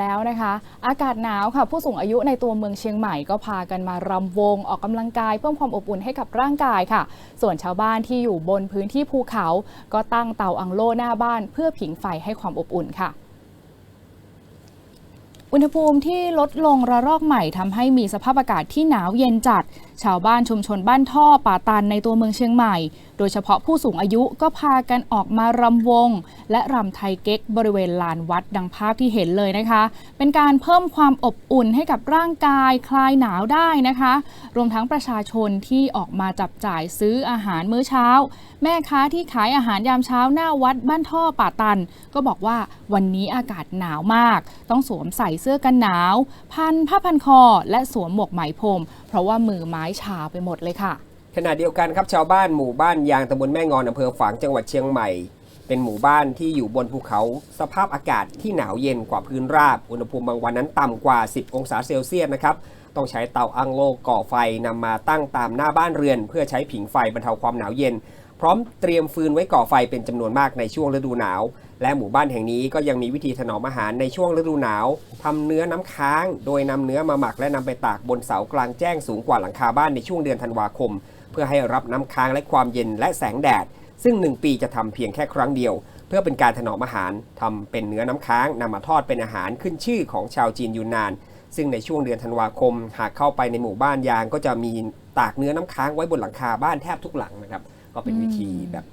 แล้วนะคะ อากาศหนาวค่ะ ผู้สูงอายุในตัวเมืองเชียงใหม่ก็พากันมารำวงออกกำลังกายเพิ่มความอบอุ่นให้กับร่างกายค่ะ ส่วนชาวบ้านที่อยู่บนพื้นที่ภูเขา ก็ตั้งเตาอังโล่หน้าบ้าน เพื่อผิงไฟให้ความอบอุ่นค่ะ อุณหภูมิที่ลดลงระลอกใหม่ทำให้มีสภาพอากาศที่หนาวเย็นจัด ชาวบ้านชุมชนบ้านท่อป่าตันในตัวเมืองเชียงใหม่ ดยเฉพาะผู้สูงอายุก็พากันออกมารำวง และรำไทยเก๊กบริเวณลานวัดดังภาพที่เห็นเลยนะคะ เป็นการเพิ่มความอบอุ่นให้กับร่างกายคลายหนาวได้นะคะ รวมทั้งประชาชนที่ออกมาจับจ่ายซื้ออาหารมื้อเช้า แม่ค้าที่ขายอาหารยามเช้าหน้าวัดบ้านท่อป่าตัน ก็บอกว่าวันนี้อากาศหนาวมาก ต้องสวมใส่เสื้อกันหนาว พันผ้าพันคอและสวมหมวกไหมพรม เพราะว่ามือไม้ชาไปหมดเลยค่ะ ขณะเดียวกันครับชาวบ้านหมู่บ้านยางตำบลแม่งอนอำเภอฝางจังหวัดเชียงใหม่ เป็นหมู่บ้านที่อยู่บนภูเขา สภาพอากาศที่หนาวเย็นกว่าพื้นราบ อุณหภูมิบางวันนั้นต่ำกว่า 10 องศาเซลเซียสนะครับต้องใช้เตาอังโลก่อไฟนำมาตั้งตามหน้าบ้านเรือน เพื่อใช้ผิงไฟบรรเทาความหนาวเย็น พร้อมเตรียมฟืนไว้ก่อไฟเป็นจำนวนมากในช่วงฤดูหนาว และหมู่บ้านแห่งนี้ก็ยังมีวิธีถนอมอาหารในช่วงฤดูหนาวทำเนื้อน้ำค้าง โดยนำเนื้อมาหมักและนำไปตากบนเสากลางแจ้งสูงกว่าหลังคาบ้านในช่วงเดือนธันวาคม เพื่อให้รับน้ำค้างและความเย็นและแสงแดด ซึ่ง 1 ปีจะทำเพียงแค่ครั้งเดียว เพื่อเป็นการถนอมอาหารทำเป็นเนื้อน้ำค้างนำมาทอดเป็นอาหารขึ้นชื่อของชาวจีนยูนนาน ซึ่งในช่วงเดือนธันวาคม หากเข้าไปในหมู่บ้านยางก็จะมีตากเนื้อน้ำค้างไว้บนหลังคาบ้านแทบทุกหลังนะครับก็เป็นวิธีแบบ